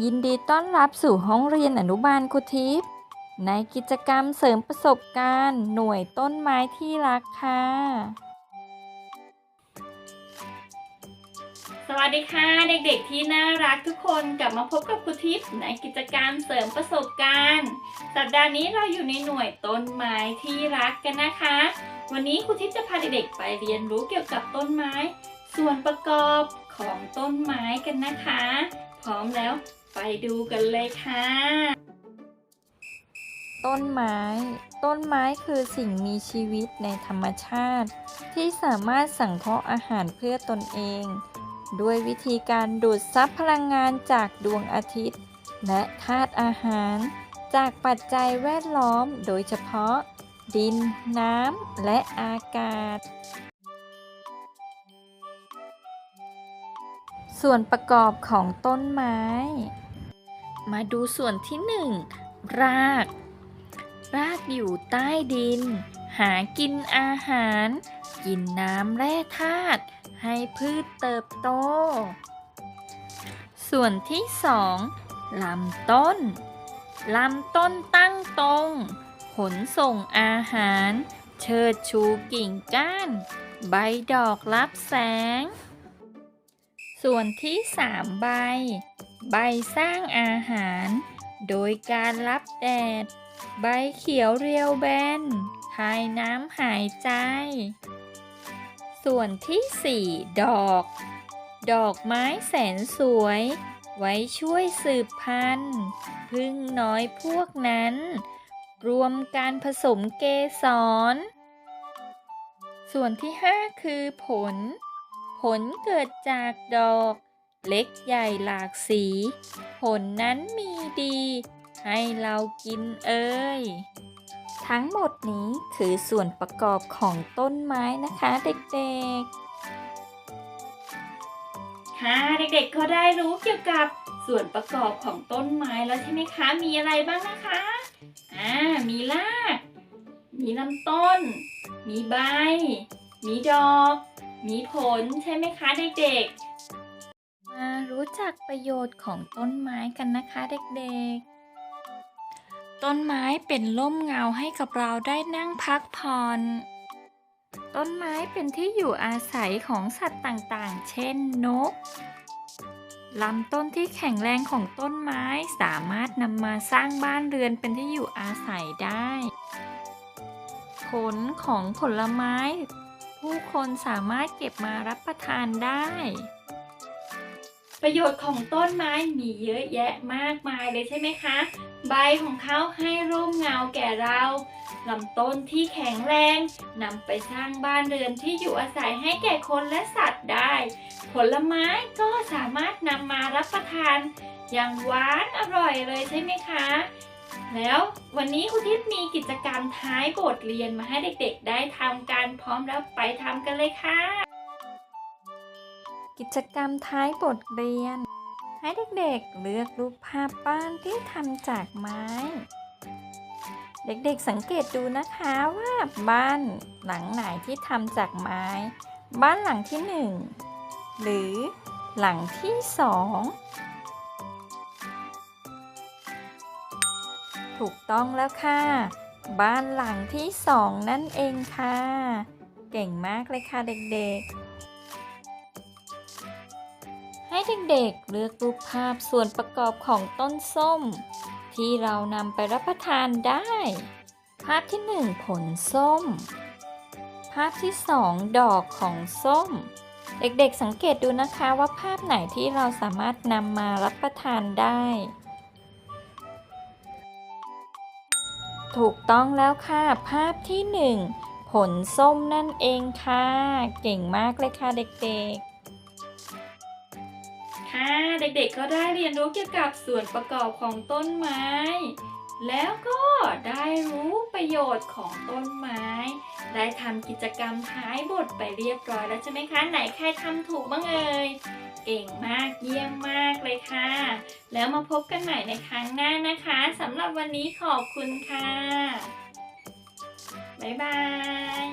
ยินดีต้อนรับสู่ห้องเรียนอนุบาลคุทิพย์ในกิจกรรมเสริมประสบการณ์ หน่วยต้นไม้ที่รักค่ะ สวัสดีค่ะ เด็กๆที่น่ารักทุกคนกลับมาพบกับครูทิพย์ในกิจกรรมเสริมประสบการณ์ สัปดาห์นี้เราอยู่ในหน่วยต้นไม้ที่รักกันนะคะ วันนี้ครูทิพย์จะพาเด็กๆไปเรียนรู้เกี่ยวกับต้นไม้ ส่วนประกอบของต้นไม้กันนะคะพร้อมแล้ว ไปดูกันเลยค่ะ ต้นไม้ ต้นไม้คือสิ่งมีชีวิตในธรรมชาติ ที่สามารถสังเคราะห์อาหารเพื่อตนเอง ด้วยวิธีการดูดซับพลังงานจากดวงอาทิตย์ และธาตุอาหาร จากปัจจัยแวดล้อมโดยเฉพาะ ดิน น้ำ และอากาศ ส่วนประกอบของต้นไม้ มาดูส่วนที่หนึ่งราก รากอยู่ใต้ดิน หากินอาหาร กินน้ำแร่ธาตุให้พืชเติบโต ส่วนที่สองลำต้น ลำต้นตั้งตรง ขนส่งอาหาร เชิดชูกิ่งก้าน ใบดอกรับแสง ส่วนที่สามใบ ใบสร้างอาหาร โดยการรับแดด ใบเขียวเรียวแบนคายน้ำหายใจ ส่วนที่สี่ดอก ดอกไม้แสนสวย ไว้ช่วยสืบพันธุ์พึ่งน้อยพวกนั้น รวมการผสมเกสร ส่วนที่ห้าคือผล ผลเกิดจากดอก เล็กใหญ่หลากสี ผลนั้นมีดี ให้เรากินเอ่ยทั้งหมดนี้คือส่วนประกอบของต้นไม้นะคะเด็กค่ะเด็กๆ ก็ได้รู้เกี่ยวกับส่วนประกอบของต้นไม้แล้วใช่ไหมคะ มีอะไรบ้างนะคะ อ่า มีราก มีลำต้น มีใบ มีดอก มีผลใช่ไหมคะเด็กๆ มารู้จักประโยชน์ของต้นไม้กันนะคะเด็กๆ ต้นไม้เป็นร่มเงาให้กับเราได้นั่งพักผ่อน ต้นไม้เป็นที่อยู่อาศัยของสัตว์ต่างๆ เช่นนก ลำต้นที่แข็งแรงของต้นไม้สามารถนำมาสร้างบ้านเรือนเป็นที่อยู่อาศัยได้ ผลของผลไม้ ผู้คนสามารถเก็บมารับประทานได้ ประโยชน์ของต้นไม้มีเยอะแยะมากมายเลยใช่ไหมคะ ใบของเขาให้ร่มเงาแก่เราลำต้นที่แข็งแรงนำไปสร้างบ้านเรือนที่อยู่อาศัยให้แก่คนและสัตว์ได้ ผลไม้ก็สามารถนำมารับประทาน อย่างหวานอร่อยเลยใช่ไหมคะ แล้ววันนี้คุณทิพย์มีกิจกรรมท้ายบทเรียนมาให้เด็กๆ ได้ทำกันพร้อมแล้วไปทำกันเลยค่ะ กิจกรรมท้ายบทเรียน ให้เด็กๆ เลือกรูปภาพบ้านที่ทำจากไม้ เด็กๆสังเกตดูนะคะว่าบ้านหลังไหนที่ทำจากไม้ บ้านหลังที่ 1 หรือหลังที่ 2 ถูกต้องแล้วค่ะ บ้านหลังที่สองนั่นเองค่ะ เก่งมากเลยค่ะเด็กๆ ให้เด็กๆเลือกรูปภาพส่วนประกอบของต้นส้ม ที่เรานำไปรับประทานได้ ภาพที่ 1 ผลส้ม ภาพที่ 2 ดอกของส้มเด็กๆ สังเกตดูนะคะว่าภาพไหนที่เราสามารถนำมารับประทานได้ ถูกต้องแล้วค่ะ ภาพที่ 1 ผลส้มนั่นเองค่ะ เก่งมากเลยค่ะเด็กๆ ค่ะเด็กๆก็ได้เรียนรู้เกี่ยวกับส่วนประกอบของต้นไม้ แล้วก็ได้รู้ประโยชน์ของต้นไม้ ได้ทำกิจกรรมท้ายบทไปเรียบร้อยแล้วใช่ไหมคะ ไหนใครทำถูกบ้างเอ่ย เก่งมากเยี่ยมมาก เลยค่ะ แล้วมาพบกันใหม่ในครั้งหน้านะคะสำหรับวันนี้ขอบคุณค่ะ บ๊ายบาย